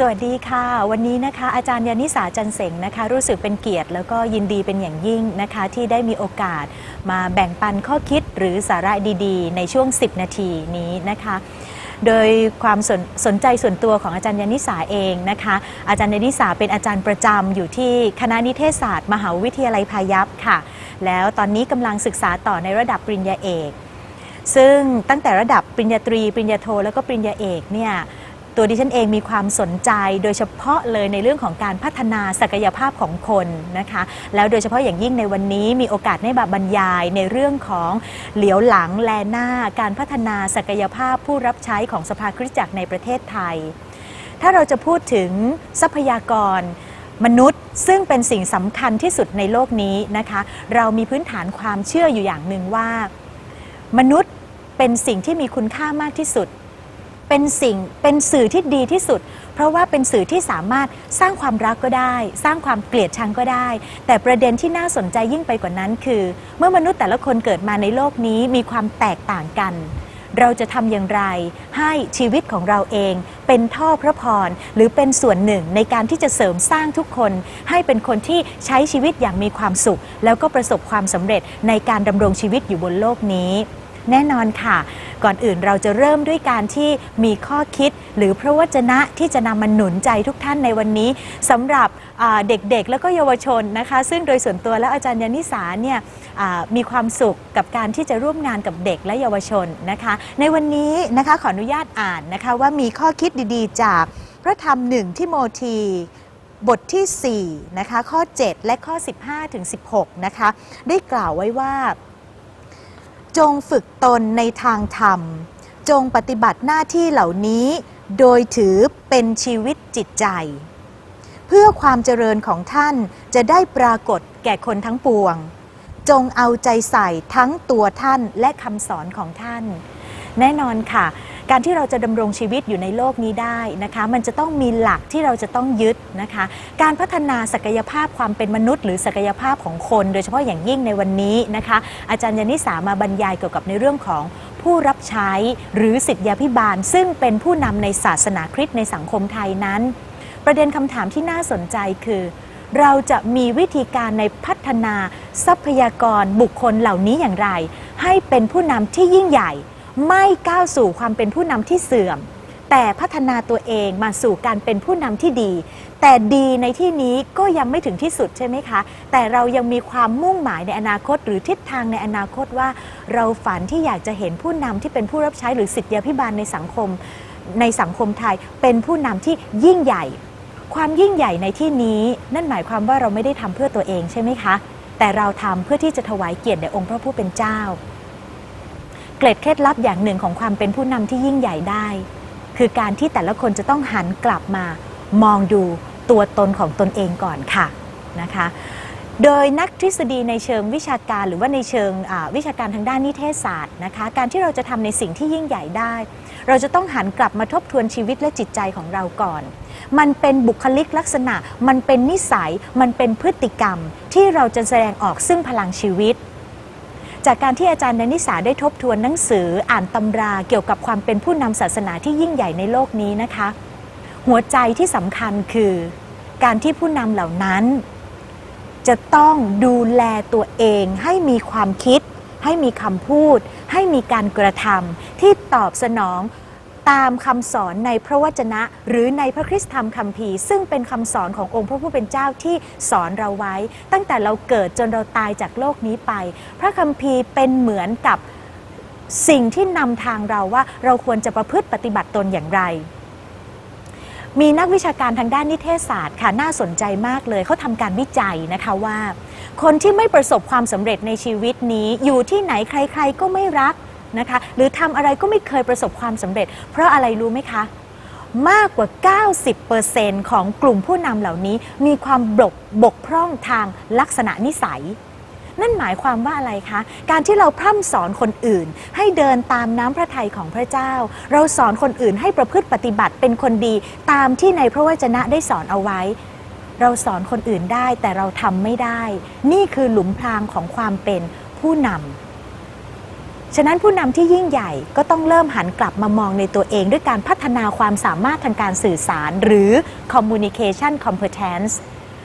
สวัสดีค่ะ วันนี้นะคะอาจารย์ยานิสาจันเสงนะคะ รู้สึกเป็นเกียรติ แล้วก็ยินดีเป็นอย่างยิ่งนะคะ ที่ได้มีโอกาสมาแบ่งปันข้อคิดหรือสาระดีๆ ในช่วง 10 นาทีนี้นะคะ โดยความสนสนใจส่วนตัวของอาจารย์ยานิสาเองนะคะ อาจารย์ยานิสาเป็นอาจารย์ประจำอยู่ที่คณะนิเทศศาสตร์ มหาวิทยาลัยพายัพค่ะ แล้วตอนนี้กำลังศึกษาต่อในระดับปริญญาเอก ซึ่งตั้งแต่ระดับปริญญาตรี ปริญญาโท แล้วก็ปริญญาเอกเนี่ย ตัวดิฉันเองมีความสนใจโดยเฉพาะเลยในเรื่องของการพัฒนาศักยภาพของคนนะคะ แล้วโดยเฉพาะอย่างยิ่งในวันนี้มีโอกาสได้บรรยายในเรื่องของเหลียวหลังแลหน้า การพัฒนาศักยภาพผู้รับใช้ของสภาคริสตจักรในประเทศไทย ถ้าเราจะพูดถึงทรัพยากรมนุษย์ซึ่งเป็นสิ่งสำคัญที่สุดในโลกนี้นะคะ เรามีพื้นฐานความเชื่ออยู่อย่างหนึ่งว่า มนุษย์เป็นสิ่งที่มีคุณค่ามากที่สุด เป็นสิ่งเป็นสื่อที่ดีที่สุด เพราะว่าเป็นสื่อที่สามารถสร้างความรักก็ได้ สร้างความเกลียดชังก็ได้ แต่ประเด็นที่น่าสนใจยิ่งไปกว่านั้น คือ เมื่อมนุษย์แต่ละคนเกิดมาในโลกนี้มีความแตกต่างกัน เราจะทำอย่างไร ให้ชีวิตของเราเอง เป็นท่อพระพรหรือเป็นส่วนหนึ่งในการที่จะเสริมสร้างทุกคน ให้เป็นคนที่ใช้ชีวิตอย่างมีความสุข แล้วก็ประสบความสำเร็จในการดำรงชีวิตอยู่บนโลกนี้ แน่นอนค่ะ ก่อนอื่นเราจะเริ่มด้วยการที่มีข้อคิด หรือพระวจนะที่จะนำมาหนุนใจทุกท่านในวันนี้สำหรับเด็กๆ แล้วก็เยาวชนนะคะ ซึ่งโดยส่วนตัวแล้วอาจารย์ยานิสาเนี่ยมีความสุขกับการที่จะร่วมงานกับเด็กและเยาวชนนะคะ ในวันนี้นะคะขออนุญาตอ่านนะคะว่ามีข้อคิดดีๆ จากพระธรรมหนึ่งที่โมธีบทที่4นะคะข้อ 7 และข้อ 15ถึง16นะคะได้กล่าวไว้ว่า จงฝึกตนในทางธรรม จงปฏิบัติหน้าที่เหล่านี้ โดยถือเป็นชีวิตจิตใจ เพื่อความเจริญของท่านจะได้ปรากฏแก่คนทั้งปวง จงเอาใจใส่ทั้งตัวท่านและคำสอนของท่าน แน่นอนค่ะ การที่เราจะดำรงชีวิตอยู่ในโลกนี้ได้นะคะ มันจะต้องมีหลักที่เราจะต้องยึดนะคะ การพัฒนาศักยภาพความเป็นมนุษย์ หรือศักยภาพของคน โดยเฉพาะอย่างยิ่งในวันนี้นะคะ อาจารย์ยานิสามาบรรยายเกี่ยวกับในเรื่องของผู้รับใช้หรือสิทธยาพิบาล ซึ่งเป็นผู้นำในศาสนาคริสต์ในสังคมไทยนั้น ประเด็นคำถามที่น่าสนใจคือ เราจะมีวิธีการในพัฒนาทรัพยากรบุคคลเหล่านี้อย่างไร ให้เป็นผู้นำที่ยิ่งใหญ่ ไม่ก้าวสู่ความเป็นผู้นำที่เสื่อม แต่พัฒนาตัวเองมาสู่การเป็นผู้นำที่ดี แต่ดีในที่นี้ก็ยังไม่ถึงที่สุดใช่ไหมคะ แต่เรายังมีความมุ่งหมายในอนาคต หรือทิศทางในอนาคตว่า เราฝันที่อยากจะเห็นผู้นำที่เป็นผู้รับใช้หรือสิทธิพิบาลในสังคม ในสังคมไทยเป็นผู้นำที่ยิ่งใหญ่ ความยิ่งใหญ่ในที่นี้ นั่นหมายความว่าเราไม่ได้ทำเพื่อตัวเองใช่ไหมคะ แต่เราทำเพื่อที่จะถวายเกียรติแด่องค์พระผู้เป็นเจ้า เกร็ดเคล็ดลับอย่างหนึ่งของความเป็นผู้นำที่ยิ่งใหญ่ได้ คือการที่แต่ละคนจะต้องหันกลับมามองดูตัวตนของตนเองก่อนค่ะนะคะ โดยนักทฤษฎีในเชิงวิชาการหรือว่าในเชิงวิชาการทางด้านนิเทศศาสตร์นะคะ การที่เราจะทำในสิ่งที่ยิ่งใหญ่ได้ เราจะต้องหันกลับมาทบทวนชีวิตและจิตใจของเราก่อน มันเป็นบุคลิกลักษณะ มันเป็นนิสัย มันเป็นพฤติกรรมที่เราจะแสดงออกซึ่งพลังชีวิต จากการที่อาจารย์นนิสาได้ทบทวนหนังสืออ่านตำราเกี่ยวกับความเป็นผู้นำศาสนาที่ยิ่งใหญ่ในโลกนี้นะคะ หัวใจที่สำคัญคือ การที่ผู้นำเหล่านั้น จะต้องดูแลตัวเองให้มีความคิด ให้มีคำพูด ให้มีการกระทำที่ตอบสนอง ตามคำสอนในพระวจนะ หรือในพระคริสตธรรมคัมภีร์ซึ่งเป็นคำสอนขององค์พระผู้เป็นเจ้าที่สอนเราไว้ ตั้งแต่เราเกิดจนเราตายจากโลกนี้ไป พระคัมภีร์เป็นเหมือนกับสิ่งที่นำทางเราว่าเราควรจะประพฤติปฏิบัติตนอย่างไร มีนักวิชาการทางด้านนิเทศศาสตร์ค่ะน่าสนใจมากเลยเขาทำการวิจัยนะคะว่า คนที่ไม่ประสบความสำเร็จในชีวิตนี้อยู่ที่ไหนใคร ๆ ก็ไม่รัก นะคะ หรือทำอะไรก็ไม่เคยประสบความสำเร็จ เพราะอะไรรู้ไหมคะ มากกว่า 90%ของกลุ่มผู้นำเหล่านี้มีความบกบกพร่องทางลักษณะนิสัยนั่นหมายความว่าอะไรคะ การที่เราพร่ำสอนคนอื่น ให้เดินตามน้ำพระทัยของพระเจ้า เราสอนคนอื่นให้ประพฤติปฏิบัติเป็นคนดีตามที่ในพระวจนะได้สอนเอาไว้ เราสอนคนอื่นได้แต่เราทำไม่ได้ นี่คือหลุมพรางของความเป็นผู้นำ ฉะนั้นผู้นำที่ยิ่งใหญ่ก็ต้องเริ่มหันกลับมามองในตัวเอง ด้วยการพัฒนาความสามารถทางการสื่อสาร หรือ communication competence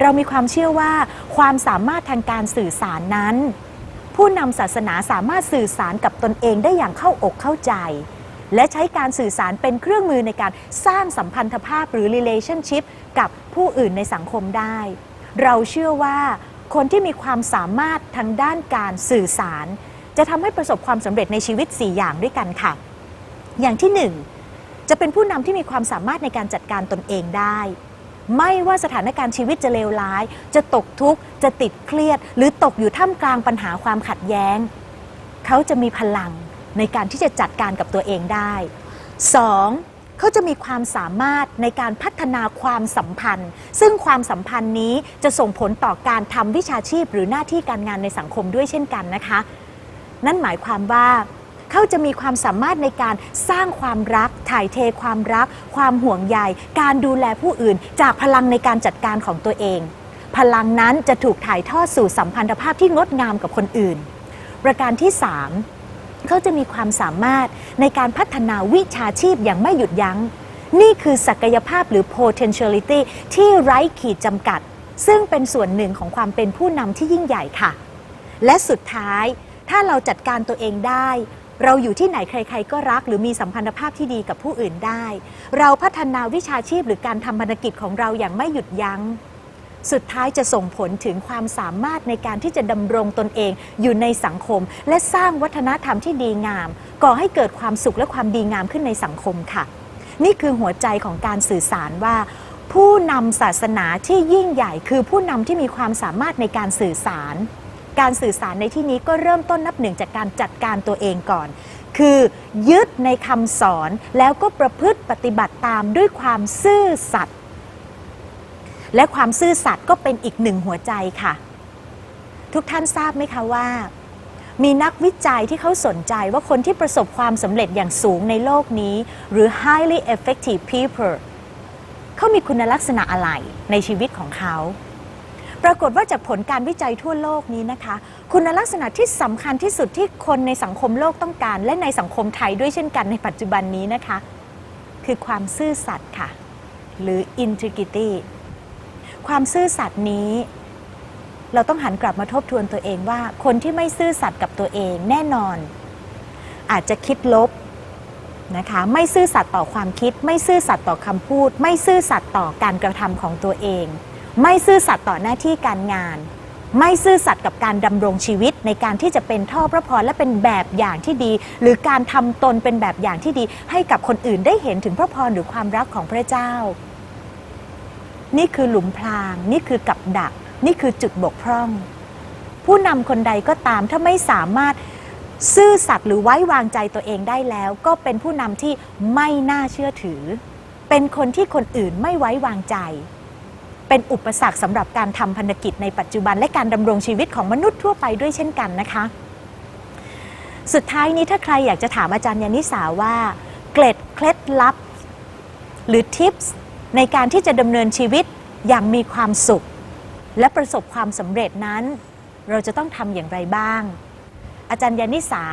เรามีความเชื่อว่าความสามารถทางการสื่อสารนั้น ผู้นำศาสนาสามารถสื่อสารกับตนเองได้อย่างเข้าอกเข้าใจ และใช้การสื่อสารเป็นเครื่องมือในการสร้างสัมพันธภาพหรือ relationship กับผู้อื่นในสังคมได้ เราเชื่อว่าคนที่มีความสามารถทางด้านการสื่อสาร จะทำให้ประสบความสำเร็จในชีวิต 4 อย่างด้วยกันค่ะ อย่างที่ 1 จะเป็นผู้นำที่มีความสามารถในการจัดการตนเองได้ ไม่ว่าสถานการณ์ชีวิตจะเลวร้าย จะตกทุกข์ จะติดเครียด หรือตกอยู่ท่ามกลางปัญหาความขัดแย้ง เขาจะมีพลังในการที่จะจัดการกับตัวเองได้ 2. เขาจะมีความสามารถในการพัฒนาความสัมพันธ์ ซึ่งความสัมพันธ์นี้จะส่งผลต่อการทำวิชาชีพหรือหน้าที่การงานในสังคมด้วยเช่นกันนะคะ นั่นหมายความว่าเขาจะมีความสามารถในการสร้างความรัก ถ่ายเทความรัก ความห่วงใย การดูแลผู้อื่น จากพลังในการจัดการของตัวเอง พลังนั้นจะถูกถ่ายทอดสู่สัมพันธภาพที่งดงามกับคนอื่น ประการที่ 3 เขาจะมีความสามารถในการพัฒนาวิชาชีพอย่างไม่หยุดยัง้ง นี่คือศักยภาพหรือ potentiality ที่ไร้ขีดจำกัด ซึ่งเป็นส่วนหนึ่งของความเป็นผู้นำที่ยิ่งใหญ่ค่ะ และสุดท้าย ถ้าเราจัดการตัวเองได้ เราอยู่ที่ไหนใคร ๆ ก็รัก หรือมีสัมพันธภาพที่ดีกับผู้อื่นได้ เราพัฒนาวิชาชีพหรือการทำภารกิจของเราอย่างไม่หยุดยัง้ง สุดท้ายจะส่งผลถึงความสามารถในการที่จะดำรงตนเองอยู่ในสังคม และสร้างวัฒนธรรมที่ดีงาม ก่อให้เกิดความสุขและความดีงามขึ้นในสังคมค่ะ นี่คือหัวใจของการสื่อสารว่าผู้นำศาสนาที่ยิ่งใหญ่คือผู้นำที่มีความสามารถในการสื่อสาร การสื่อสารในที่นี้ก็เริ่มต้นนับหนึ่งจากการจัดการตัวเองก่อน คือยึดในคำสอนแล้วก็ประพฤติปฏิบัติตามด้วยความซื่อสัตย์และความซื่อสัตย์ก็เป็นอีกหนึ่งหัวใจค่ะ ทุกท่านทราบไหมคะว่า มีนักวิจัยที่เขาสนใจว่าคนที่ประสบความสำเร็จอย่างสูงในโลกนี้ หรือ highly effective people เขามีคุณลักษณะอะไรในชีวิตของเขา ปรากฏว่าจากผลการวิจัยทั่วโลกนี้นะคะ คุณลักษณะที่สำคัญที่สุดที่คนในสังคมโลกต้องการ และในสังคมไทยด้วยเช่นกันในปัจจุบันนี้นะคะ คือความซื่อสัตย์ค่ะ หรือ integrity ความซื่อสัตย์นี้เราต้องหันกลับมาทบทวนตัวเองว่า คนที่ไม่ซื่อสัตย์กับตัวเองแน่นอน อาจจะคิดลบนะคะ ไม่ซื่อสัตย์ต่อความคิด ไม่ซื่อสัตย์ต่อคำพูด ไม่ซื่อสัตย์ต่อการกระทำของตัวเอง ไม่ซื่อสัตย์ต่อหน้าที่การงาน ไม่ซื่อสัตย์กับการดำรงชีวิตในการที่จะเป็นท่อพระพรและเป็นแบบอย่างที่ดี หรือการทำตนเป็นแบบอย่างที่ดี ให้กับคนอื่นได้เห็นถึงพระพรหรือความรักของพระเจ้า นี่คือหลุมพราง นี่คือกับดัก นี่คือจุดบกพร่อง ผู้นำคนใดก็ตามถ้าไม่สามารถซื่อสัตย์หรือไว้วางใจตัวเองได้แล้ว ก็เป็นผู้นำที่ไม่น่าเชื่อถือ เป็นคนที่คนอื่นไม่ไว้วางใจ เป็นอุปสรรคสำหรับการทำพันธกิจในปัจจุบันและการดำรงชีวิตของมนุษย์ทั่วไปด้วยเช่นกันนะคะ สุดท้ายนี้ถ้าใครอยากจะถามอาจารย์ยานิสาว่า เกล็ดเคล็ดลับ หรือทิปส์ในการที่จะดำเนินชีวิตอย่างมีความสุข และประสบความสำเร็จนั้น เราจะต้องทำอย่างไรบ้าง อาจารย์ยานิสา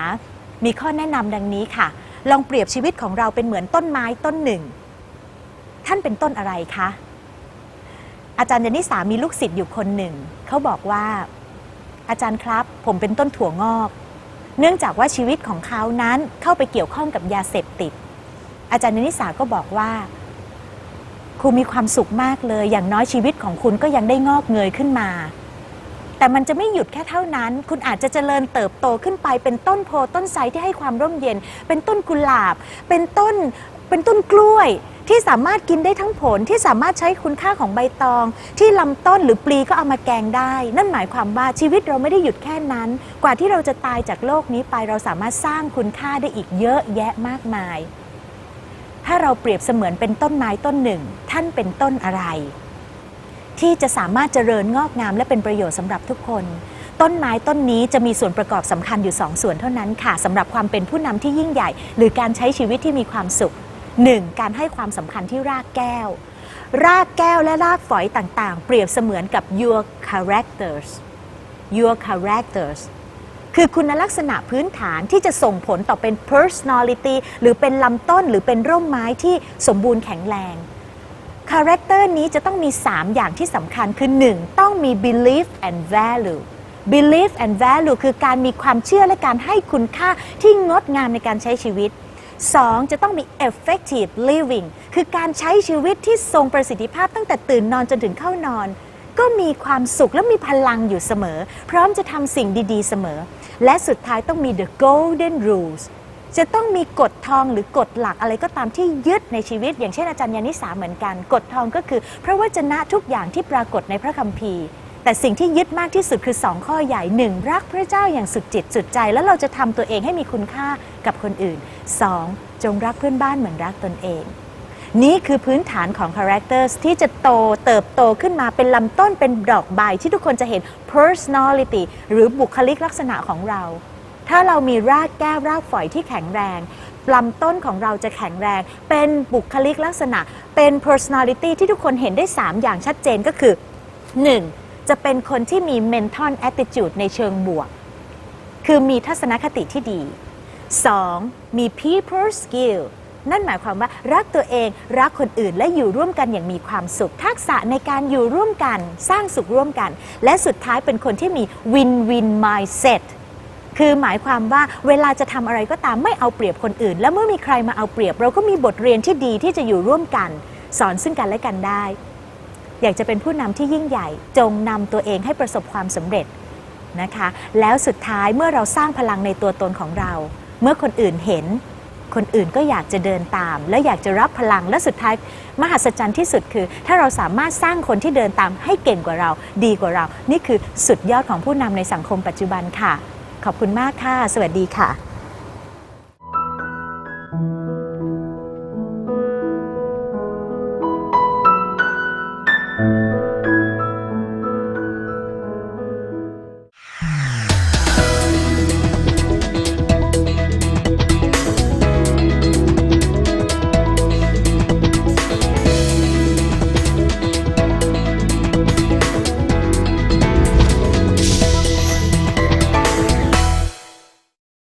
มีข้อแนะนำดังนี้ค่ะ ลองเปรียบชีวิตของเราเป็นเหมือนต้นไม้ต้นหนึ่ง ท่านเป็นต้นอะไรคะ อาจารย์ยานิสามีลูกศิษย์อยู่คนหนึ่ง เขาบอกว่า อาจารย์ครับ ผมเป็นต้นถั่วงอก เนื่องจากว่าชีวิตของเขานั้นเข้าไปเกี่ยวข้องกับยาเสพติด อาจารย์ยานิสาก็บอกว่าคุณมีความสุขมากเลย อย่างน้อยชีวิตของคุณก็ยังได้งอกเงยขึ้นมา แต่มันจะไม่หยุดแค่เท่านั้น คุณอาจจะเจริญเติบโตขึ้นไป เป็นต้นโพต้นไทรที่ให้ความร่มเย็น เป็นต้นกุหลาบ เป็นต้น เป็นต้นกล้วยที่สามารถกินได้ทั้งผลที่สามารถใช้คุณค่าของใบตอง ที่ลำต้นหรือปลีก็เอามาแกงได้ นั่นหมายความว่าชีวิตเราไม่ได้หยุดแค่นั้น กว่าที่เราจะตายจากโลกนี้ไปเราสามารถสร้างคุณค่าได้อีกเยอะแยะมากมาย ถ้าเราเปรียบเสมือนเป็นต้นไม้ต้นหนึ่ง ท่านเป็นต้นอะไร ที่จะสามารถเจริญงอกงามและเป็นประโยชน์สำหรับทุกคนต้นไม้ต้นนี้จะมีส่วนประกอบสำคัญอยู่สองส่วนเท่านั้นค่ะสำหรับความเป็นผู้นำที่ยิ่งใหญ่ หรือการใช้ชีวิตที่มีความสุข 1. การให้ความสำคัญที่รากแก้ว รากแก้วและรากฝอยต่างๆ เปรียบเสมือนกับ your characters your characters คือคุณลักษณะพื้นฐานที่จะส่งผลต่อเป็น personality หรือเป็นลำต้นหรือเป็นร่มไม้ที่สมบูรณ์แข็งแรงคาแรคเตอร์นี้จะต้องมี 3 อย่างที่สำคัญคือ 1. ต้องมี belief and value belief and value คือการมีความเชื่อและการให้คุณค่าที่งดงามในการใช้ชีวิต 2. จะต้องมี effective living คือการใช้ชีวิตที่ทรงประสิทธิภาพตั้งแต่ตื่นนอนจนถึงเข้านอน ก็มีความสุขและมีพลังอยู่เสมอ พร้อมจะทำสิ่งดีๆ เสมอ และสุดท้ายต้องมี the golden rules จะต้องมีกฎทองหรือกฎหลักอะไรก็ตามที่ยึดในชีวิต อย่างเช่นอาจารย์ยานิสาเหมือนกันกฎทองก็คือ พระวจนะทุกอย่างที่ปรากฏในพระคัมภีร์ แต่สิ่งที่ยึดมากที่สุดคือ 2 ข้อใหญ่ 1. รักพระเจ้าอย่างสุดจิตสุดใจ แล้วเราจะทำตัวเองให้มีคุณค่ากับคนอื่น 2. จงรักเพื่อนบ้านเหมือนรักตนเอง นี่คือพื้นฐานของ characters ที่จะโตเติบโตขึ้นมาเป็นลำต้นเป็นดอกใบที่ทุกคนจะเห็น personality หรือบุคลิกลักษณะของเรา ถ้าเรามีรากแก้วรากฝอยที่แข็งแรงลำต้นของเราจะแข็งแรง เป็นบุคลิกลักษณะ เป็น personality ที่ทุกคนเห็นได้ 3 อย่างชัดเจนก็คือ 1. จะเป็นคนที่มี mental attitude ในเชิงบวก คือมีทัศนคติที่ดี 2. มี people skill นั่นหมายความว่ารักตัวเองรักคนอื่นและอยู่ร่วมกันอย่างมีความสุข ทักษะในการอยู่ร่วมกันสร้างสุขร่วมกัน และสุดท้ายเป็นคนที่มี win win mindset คือหมายความว่าเวลาจะทำอะไรก็ตามไม่เอาเปรียบคนอื่น และเมื่อมีใครมาเอาเปรียบ เราก็มีบทเรียนที่ดีที่จะอยู่ร่วมกัน สอนซึ่งกันและกันได้ อยากจะเป็นผู้นำที่ยิ่งใหญ่ จงนำตัวเองให้ประสบความสำเร็จนะคะ แล้วสุดท้ายเมื่อเราสร้างพลังในตัวตนของเรา เมื่อคนอื่นเห็น คนอื่นก็อยากจะเดินตาม และอยากจะรับพลังและสุดท้ายมหัศจรรย์ที่สุดคือ ถ้าเราสามารถสร้างคนที่เดินตามให้เก่งกว่าเรา ดีกว่าเรา นี่คือสุดยอดของผู้นำในสังคมปัจจุบันค่ะ ขอบคุณมากค่ะ สวัสดีค่ะ